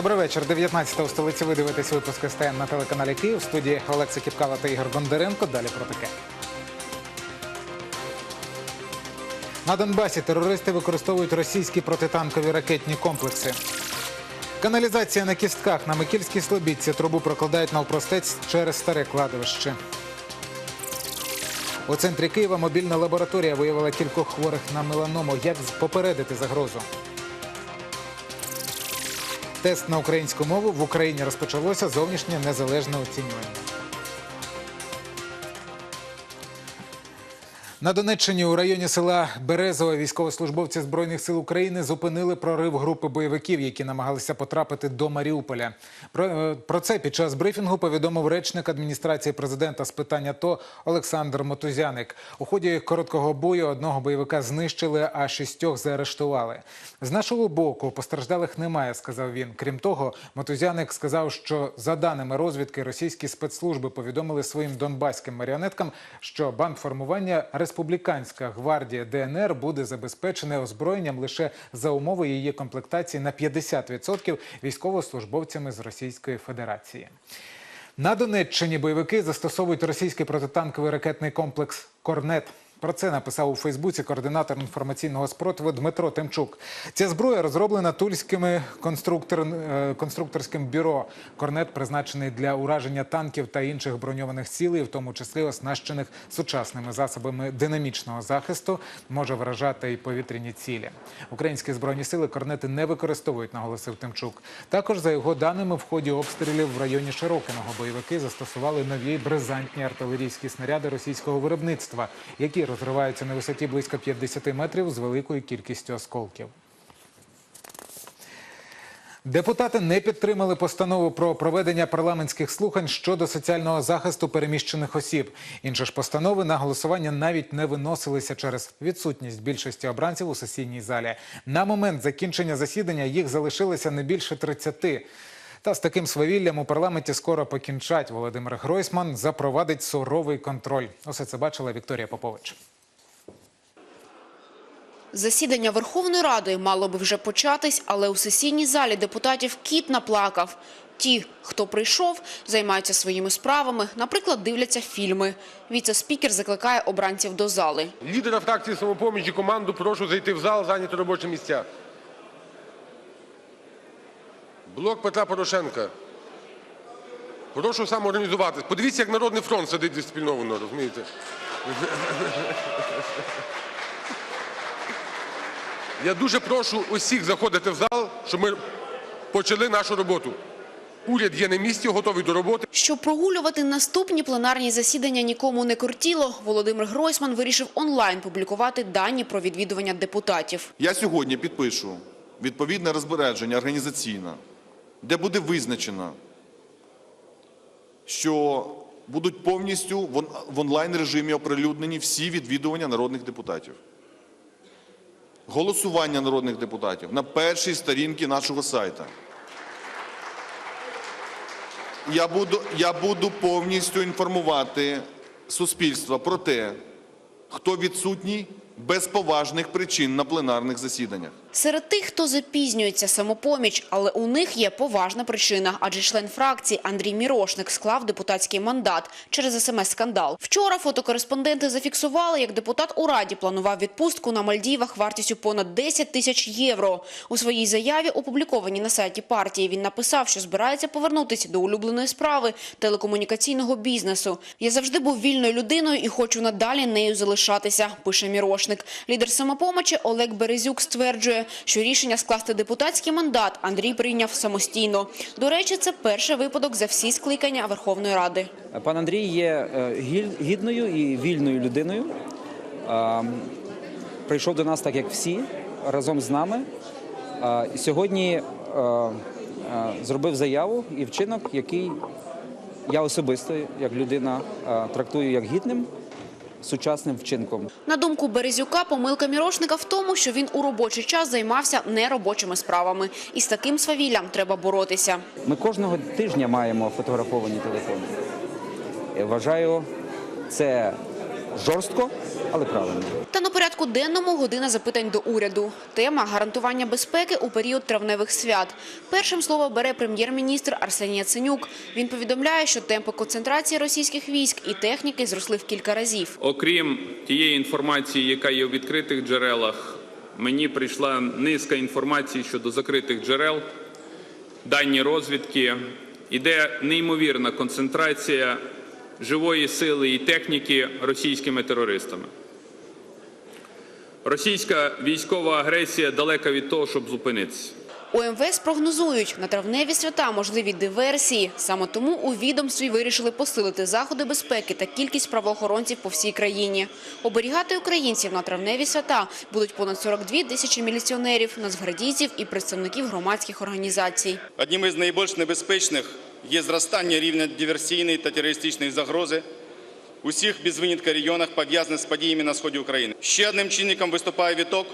Добрий вечір. 19 у столиці ви дивитесь випуск СТН на телеканалі Київ. В студії Олекса Кіпкава та Ігор Бондаренко. Далі про таке. На Донбасі терористи використовують російські протитанкові ракетні комплекси. Каналізація на кістках на Микільській Слобідці трубу прокладають навпростець через старе кладовище. У центрі Києва мобільна лабораторія виявила кількох хворих на меланому. Як попередити загрозу? Тест на українську мову в Україні розпочалося зовнішнє незалежне оцінювання. На Донеччині у районі села Березове військовослужбовці збройних сил України зупинили прорив групи бойовиків, які намагалися потрапити до Маріуполя. Про, е, про це під час брифінгу повідомив речник адміністрації президента з питань АТО Олександр Мотузяник. У ході короткого бою одного бойовика знищили, а шістьох заарештували. З нашого боку постраждалих немає, сказав він. Крім того, Мотузяник сказав, що за даними розвідки, російські спецслужби повідомили своїм донбаським маріонеткам, що бандформування Республіканська гвардія ДНР буде забезпечена озброєнням лише за умови її комплектації на 50% військовослужбовцями з Російської Федерації. На Донеччині бойовики застосовують російський протитанковий ракетний комплекс Корнет. Про це написав у Фейсбуці координатор інформаційного спротиву Дмитро Тимчук. Ця зброя розроблена тульськими конструктор, е, конструкторським бюро. Корнет призначений для ураження танків та інших броньованих цілей, в тому числі оснащених сучасними засобами динамічного захисту, може вражати і повітряні цілі. Українські збройні сили корнети не використовують, наголосив Тимчук. Також за його даними, в ході обстрілів в районі Широкиного бойовики застосували нові бризантні артилерійські снаряди російського виробництва, які розриваються на висоті близько 50 метрів з великою кількістю осколків. Депутати не підтримали постанову про проведення парламентських слухань щодо соціального захисту переміщених осіб. Інші ж постанови на голосування навіть не виносилися через відсутність більшості обранців у сесійній залі. На момент закінчення засідання їх залишилося не більше 30. Та з таким свавіллям у парламенті скоро покінчать. Володимир Гройсман запровадить суровий контроль. Усе це бачила Вікторія Попович. Засідання Верховної Ради мало би вже початись, але у сесійній залі депутатів кіт наплакав. Ті, хто прийшов, займаються своїми справами, наприклад, дивляться фільми. Віце-спікер закликає обранців до зали. Лідера фракції «Самопоміч» і команду прошу зайти в зал, зайняти робочі місця. Блок Петра Порошенка. Прошу самоорганізуватись. Подивіться, як Народний фронт сидить дисципліновано, розумієте? Я дуже прошу усіх заходити в зал, щоб ми почали нашу роботу. Уряд є на місці, готовий до роботи. Щоб прогулювати наступні пленарні засідання нікому не кортіло, Володимир Гройсман вирішив онлайн публікувати дані про відвідування депутатів. Я сьогодні підпишу відповідне розпорядження організаційне, де буде визначено, що будуть повністю в онлайн режимі оприлюднені всі відвідування народних депутатів. Голосування народних депутатів на першій сторінці нашого сайту. Я буду, я буду повністю інформувати суспільство про те, хто відсутній без поважних причин на пленарних засіданнях. Серед тих, хто запізнюється самопоміч, але у них є поважна причина, адже член фракції Андрій Мірошник склав депутатський мандат через смс-скандал. Вчора фотокореспонденти зафіксували, як депутат у Раді планував відпустку на Мальдівах вартістю понад 10 тисяч євро. У своїй заяві, опублікованій на сайті партії, він написав, що збирається повернутися до улюбленої справи телекомунікаційного бізнесу. Я завжди був вільною людиною і хочу надалі нею залишатися, пише Мірошник. Лідер самопомочі Олег Березюк стверджує, що рішення скласти депутатський мандат Андрій прийняв самостійно. До речі, це перший випадок за всі скликання Верховної Ради. Пан Андрій є е, гідною і вільною людиною. Прийшов до нас так, як всі, разом з нами. Сьогодні е, е, зробив заяву і вчинок, який я особисто, як людина, трактую як гідним, сучасним вчинком. На думку Березюка, помилка Мірошника в тому, що він у робочий час займався неробочими справами. І з таким свавіллям треба боротися. Ми кожного тижня маємо фотографовані телефони. Я вважаю, це жорстко, але правильно. Та на порядку денному година запитань до уряду. Тема – гарантування безпеки у період травневих свят. Першим слово бере прем'єр-міністр Арсеній Яценюк. Він повідомляє, що темпи концентрації російських військ і техніки зросли в кілька разів. Окрім тієї інформації, яка є у відкритих джерелах, мені прийшла низка інформації щодо закритих джерел, дані розвідки. Іде неймовірна концентрація живої сили і техніки російськими терористами. Російська військова агресія далека від того, щоб зупинитися. У МВС прогнозують, на травневі свята можливі диверсії. Саме тому у відомстві вирішили посилити заходи безпеки та кількість правоохоронців по всій країні. Оберігати українців на травневі свята будуть понад 42 тисячі міліціонерів, нацгвардійців і представників громадських організацій. Одним із найбільш небезпечних є зростання рівня диверсійної та терористичної загрози у всіх без винятка регіонах, пов'язаних з подіями на сході України. Ще одним чинником виступає відток,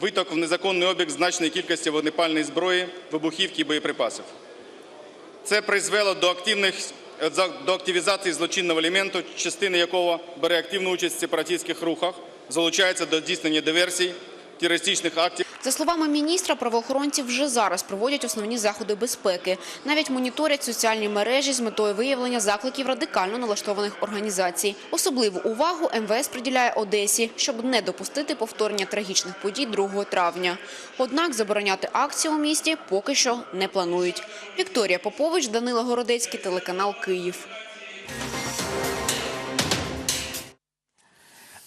виток в незаконний обіг значної кількості вогнепальної зброї, вибухівки і боєприпасів. Це призвело до, активних, до активізації злочинного елементу, частина якого бере активну участь в сепаратистських рухах, залучається до здійснення диверсій, терористичних актів. За словами міністра, правоохоронці вже зараз проводять основні заходи безпеки. Навіть моніторять соціальні мережі з метою виявлення закликів радикально налаштованих організацій. Особливу увагу МВС приділяє Одесі, щоб не допустити повторення трагічних подій 2 травня. Однак забороняти акції у місті поки що не планують. Вікторія Попович, Данила Городецький, телеканал Київ.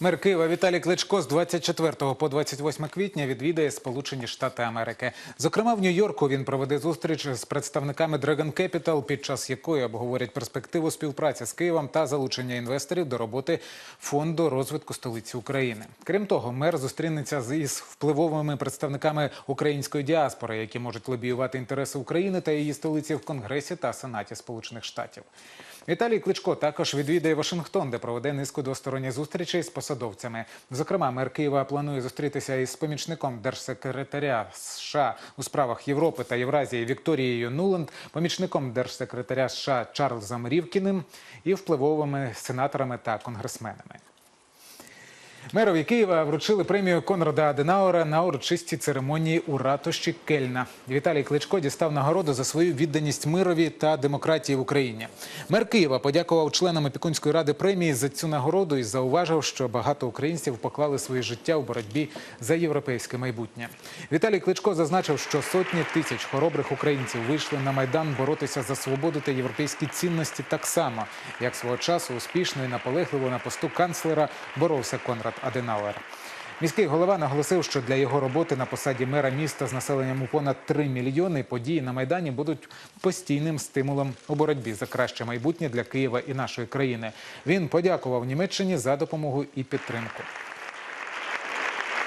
Мер Києва Віталій Кличко з 24 по 28 квітня відвідає Сполучені Штати Америки. Зокрема, в Нью-Йорку він проведе зустріч з представниками Dragon Capital, під час якої обговорять перспективу співпраці з Києвом та залучення інвесторів до роботи фонду розвитку столиці України. Крім того, мер зустрінеться з із впливовими представниками української діаспори, які можуть лобіювати інтереси України та її столиці в Конгресі та Сенаті Сполучених Штатів. Віталій Кличко також відвідає Вашингтон, де проведе низку двосторонніх зустрічей з посадовцями. Зокрема, мер Києва планує зустрітися із помічником держсекретаря США у справах Європи та Євразії Вікторією Нуланд, помічником держсекретаря США Чарльзом Рівкіним і впливовими сенаторами та конгресменами. Мерові Києва вручили премію Конрада Аденауера на урочистій церемонії у ратуші Кельна. Віталій Кличко дістав нагороду за свою відданість мирові та демократії в Україні. Мер Києва подякував членам опікунської ради премії за цю нагороду і зауважив, що багато українців поклали своє життя у боротьбі за європейське майбутнє. Віталій Кличко зазначив, що сотні тисяч хоробрих українців вийшли на майдан боротися за свободу та європейські цінності так само, як свого часу успішно і наполегливо на посту канцлера боровся Конрад Аденауер. Міський голова наголосив, що для його роботи на посаді мера міста з населенням у понад 3 мільйони події на майдані будуть постійним стимулом у боротьбі за краще майбутнє для Києва і нашої країни. Він подякував Німеччині за допомогу і підтримку.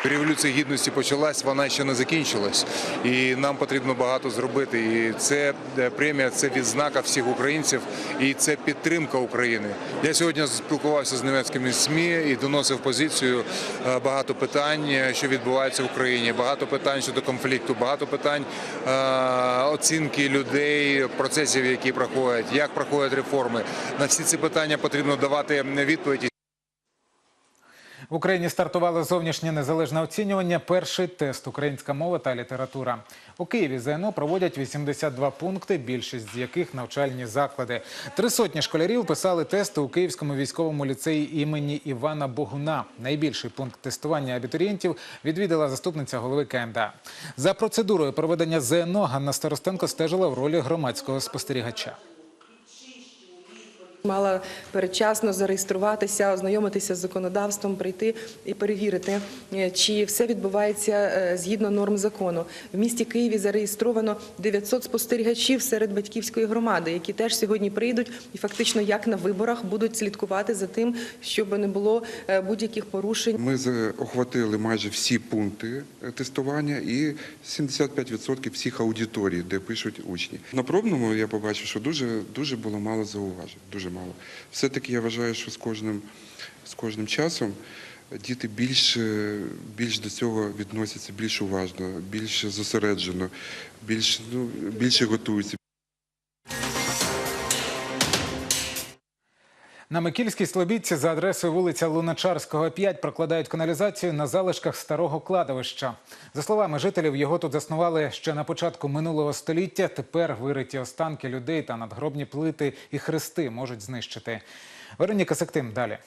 Революція гідності почалась, вона ще не закінчилась, і нам потрібно багато зробити. І це е, премія, це відзнака всіх українців, і це підтримка України. Я сьогодні спілкувався з німецькими СМІ і доносив позицію е, багато питань, е, що відбувається в Україні, багато питань щодо конфлікту, багато питань оцінки людей, процесів, які проходять, як проходять реформи. На всі ці питання потрібно давати відповіді. В Україні стартувало зовнішнє незалежне оцінювання. Перший тест українська мова та література. У Києві ЗНО проводять 82 пункти, більшість з яких навчальні заклади. Три сотні школярів писали тести у Київському військовому ліцеї імені Івана Богуна. Найбільший пункт тестування абітурієнтів відвідала заступниця голови КМДА. За процедурою проведення ЗНО Ганна Старостенко стежила в ролі громадського спостерігача. Мала передчасно зареєструватися, ознайомитися з законодавством, прийти і перевірити, е, чи все відбувається е, згідно норм закону. В місті Києві зареєстровано 900 спостерігачів серед батьківської громади, які теж сьогодні прийдуть і фактично як на виборах будуть слідкувати за тим, щоб не було е, будь-яких порушень. Ми охватили майже всі пункти тестування і 75% всіх аудиторій, де пишуть учні. На пробному я побачив, що дуже дуже було мало зауважень. Дуже мало. Все-таки я вважаю, що з кожним з кожним часом діти більш, більш до цього відносяться більш уважно, більш зосереджено, більш ну більше готуються. На Микільській Слобідці за адресою вулиця Луначарського, 5 прокладають каналізацію на залишках старого кладовища. За словами жителів, його тут заснували ще на початку минулого століття. Тепер вириті останки людей та надгробні плити і хрести можуть знищити. Вероніка Сектим далі.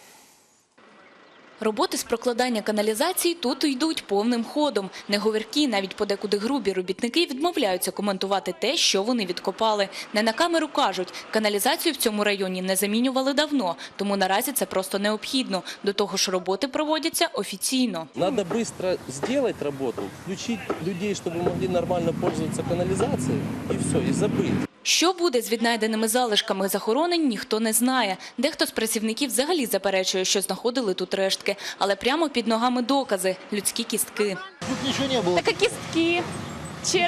Роботи з прокладання каналізації тут йдуть повним ходом. Неговіркі, навіть подекуди грубі робітники відмовляються коментувати те, що вони відкопали. Не на камеру кажуть, каналізацію в цьому районі не замінювали давно, тому наразі це просто необхідно. До того ж роботи проводяться офіційно. Надо быстро сделать работу, включить людей, чтобы могли нормально пользоваться канализацией, и все, и забыть. Що буде з віднайденими залишками захоронень, ніхто не знає. Дехто з працівників взагалі заперечує, що знаходили тут рештки. Але прямо під ногами докази – людські кістки. Тут нічого не було. Так кістки,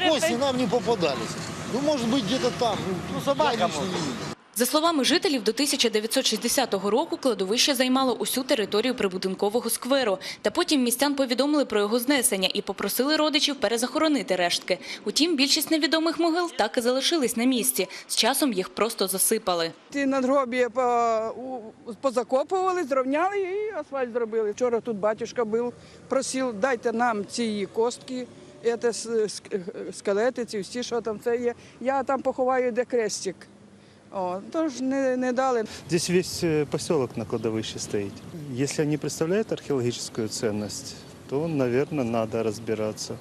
Кости нам не попадались. Ну, може бути, где-то там. Ну, собака видел. За словами жителів, до 1960 року кладовище займало усю територію прибудинкового скверу. Та потім містян повідомили про його знесення і попросили родичів перезахоронити рештки. Утім, більшість невідомих могил так і залишились на місці. З часом їх просто засипали. Ті надгробі позакопували, зрівняли і асфальт зробили. Вчора тут батюшка був, просив, дайте нам ці костки, це с- скелети, ці всі, що там це є. Я там поховаю, де крестик. О, тож не, не дали. Здесь весь э, поселок на кладовище стоит. Если они представляют археологическую ценность, то, наверное, надо разбираться.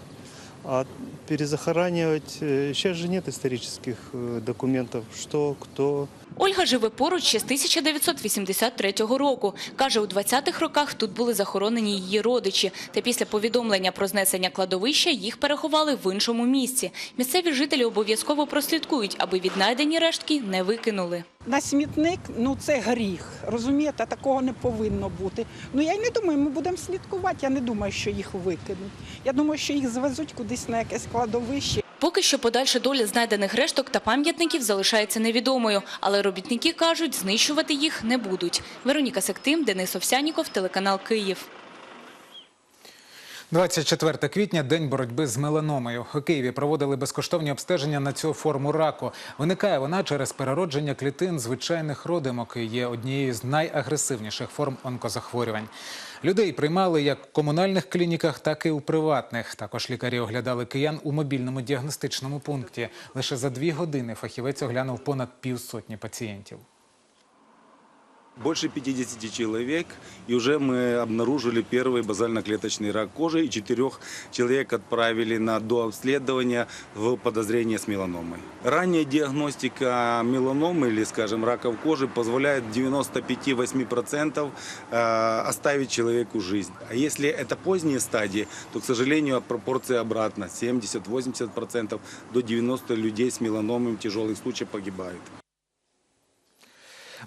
А перезахоранивать... э, Сейчас же нет исторических э, документов, что, кто, Ольга живе поруч ще з 1983 року. Каже, у 20-х роках тут були захоронені її родичі. Та після повідомлення про знесення кладовища їх переховали в іншому місці. Місцеві жителі обов'язково прослідкують, аби віднайдені рештки не викинули. На смітник ну це гріх. Розумієте, такого не повинно бути. Ну я й не думаю, ми будемо слідкувати. Я не думаю, що їх викинуть. Я думаю, що їх звезуть кудись на якесь кладовище. Поки що подальша доля знайдених решток та пам'ятників залишається невідомою, але робітники кажуть, знищувати їх не будуть. Вероніка Сектим, Денис Овсяніков, телеканал Київ. 24 квітня – день боротьби з меланомою. У Києві проводили безкоштовні обстеження на цю форму раку. Виникає вона через переродження клітин звичайних родимок і є однією з найагресивніших форм онкозахворювань. Людей приймали як в комунальних клініках, так і у приватних. Також лікарі оглядали киян у мобільному діагностичному пункті. Лише за дві години фахівець оглянув понад півсотні пацієнтів. Больше 50 человек, и уже мы обнаружили первый базально-клеточный рак кожи, и четырех человек отправили на дообследование в подозрение с меланомой. Ранняя диагностика меланомы или, скажем, раков кожи позволяет в 95-8% э, оставить человеку жизнь. А если это поздние стадии, то, к сожалению, пропорция обратно. 70-80% до 90% людей с меланомой в тяжелых случаях погибают.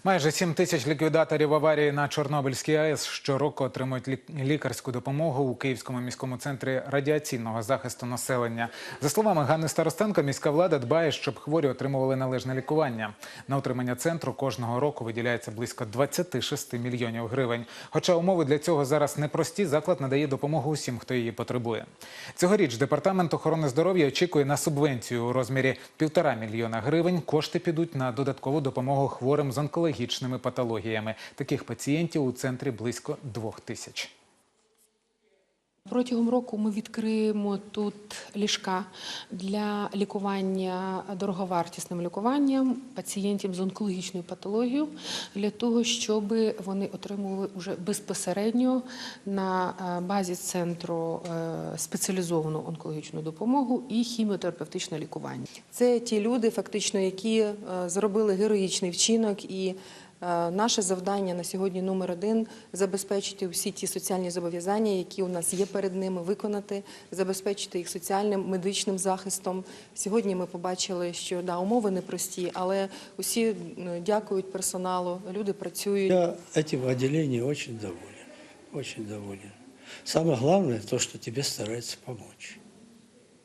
Майже 7 тисяч ліквідаторів аварії на Чорнобильській АЕС щороку отримують лікарську допомогу у Київському міському центрі радіаційного захисту населення. За словами Ганни Старостенко, міська влада дбає, щоб хворі отримували належне лікування. На утримання центру кожного року виділяється близько 26 мільйонів гривень. Хоча умови для цього зараз непрості, заклад надає допомогу усім, хто її потребує. Цьогоріч департамент охорони здоров'я очікує на субвенцію у розмірі півтора мільйона гривень. Кошти підуть на додаткову допомогу хворим з онкологічними патологіями. Таких пацієнтів у центрі близько двох тисяч. Протягом року ми відкриємо тут ліжка для лікування дороговартісним лікуванням пацієнтів з онкологічною патологією для того, щоб вони отримували вже безпосередньо на е, базі центру е, спеціалізовану онкологічну допомогу і хіміотерапевтичне лікування. Це ті люди, фактично, які е, зробили героїчний вчинок і Наше завдання на сьогодні номер один забезпечити всі ті соціальні зобов'язання, які у нас є перед ними, виконати, забезпечити їх соціальним медичним захистом. Сьогодні ми побачили, що да, умови непрості, але усі дякують персоналу, люди працюють. Я этим отделением очень доволен. Очень доволен. Самое главное то, что тебе стараются помочь.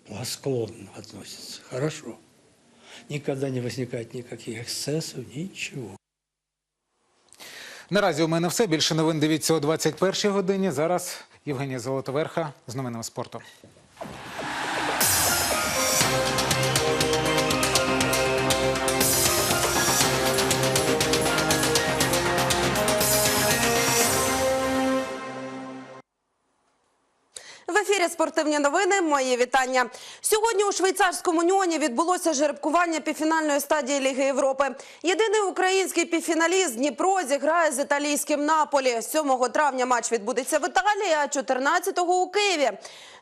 Благосклонно относятся. Хорошо. Никогда не возникает никаких эксцессов, ничего. Наразі у мене все. Більше новин дивіться о 21 годині. Зараз Євгенія Золотоверха з новинами спорту. Спортивні новини. Мої вітання. Сьогодні у швейцарському Ньоні відбулося жеребкування півфінальної стадії Ліги Європи. Єдиний український півфіналіст Дніпро зіграє з італійським Наполі. 7 травня матч відбудеться в Італії, а 14-го у Києві.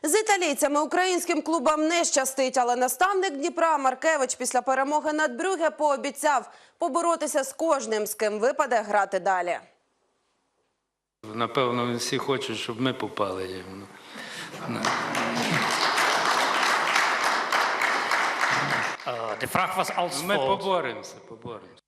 З італійцями українським клубам не щастить, але наставник Дніпра Маркевич після перемоги над Брюге пообіцяв поборотися з кожним, з ким випаде грати далі. Напевно, всі хочуть, щоб ми попали. Ну, Ми поборемося, поборемося.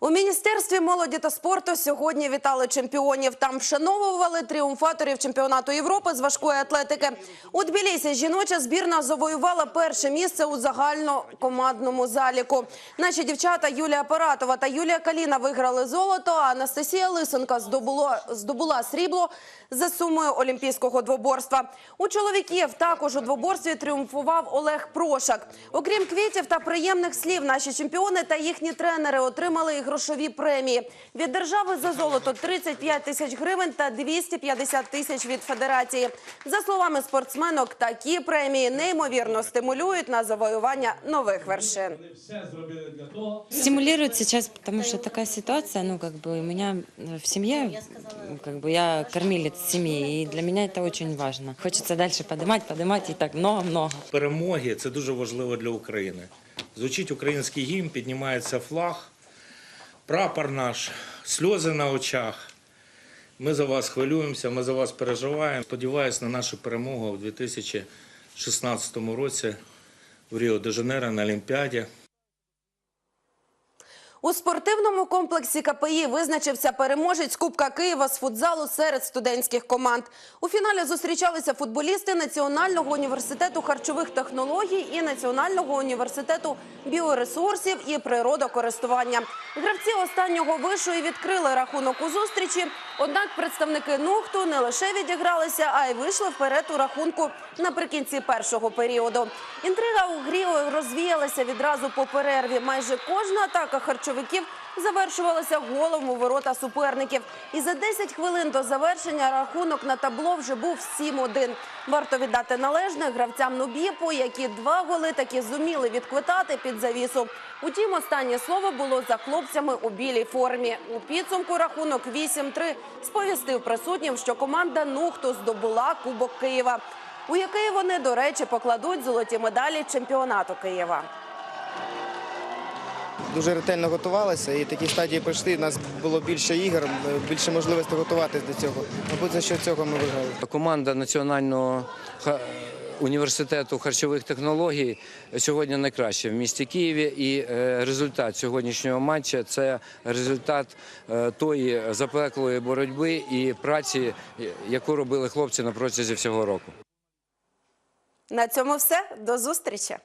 У міністерстві молоді та спорту сьогодні вітали чемпіонів. Там вшановували тріумфаторів чемпіонату Європи з важкої атлетики. У Тбілісі жіноча збірна завоювала перше місце у загальнокомандному заліку. Наші дівчата Юлія Паратова та Юлія Каліна виграли золото. А Анастасія Лисенка здобула, здобула срібло за сумою олімпійського двоборства. У чоловіків також у двоборстві тріумфував Олег Прошак. Окрім квітів та приємних слів, наші чемпіони та їхні тренери отримали грошові премії. Від держави за золото 35 тисяч гривень та 250 тисяч від федерації. За словами спортсменок, такі премії неймовірно стимулюють на завоювання нових вершин. Стимулирует сейчас, потому что такая ситуация, ну, как бы у меня в семье, как бы я кормилец семьи, и для меня это очень важно. Хочется дальше поднимать, поднимать, и так много-много. перемоги це дуже важливо для України. Звучить український гімн, піднімається флаг, прапор наш, сльози на очах. Ми за вас хвилюємося, ми за вас переживаємо. Сподіваюсь на нашу перемогу у 2016 році в Ріо-де-Жанейро на Олімпіаді. У спортивному комплексі КПІ визначився переможець Кубка Києва з футзалу серед студентських команд. У фіналі зустрічалися футболісти Національного університету харчових технологій і Національного університету біоресурсів і природокористування. Гравці останнього вишу і відкрили рахунок у зустрічі. Однак представники НУХТу не лише відігралися, а й вийшли вперед у рахунку наприкінці першого періоду. Інтрига у грі розвіялася відразу по перерві. Майже кожна атака харчовиків завершувалася голом у ворота суперників. І за 10 хвилин до завершення рахунок на табло вже був 7-1. Варто віддати належне гравцям Нубіпу, які два голи таки зуміли відквитати під завісу. Утім, останнє слово було за хлопцями у білій формі. У підсумку рахунок 8-3 сповістив присутнім, що команда Нухту здобула Кубок Києва, у який вони, до речі, покладуть золоті медалі чемпіонату Києва. Дуже ретельно готувалися і такі стадії пройшли. У нас було більше ігор, більше можливостей готуватися до цього. Мабуть, за що цього ми виграли. Команда Національного університету харчових технологій сьогодні найкраща в місті Києві. І е, результат сьогоднішнього матчу це результат е, тої запеклої боротьби і праці, яку робили хлопці на протязі всього року. На цьому все. До зустрічі.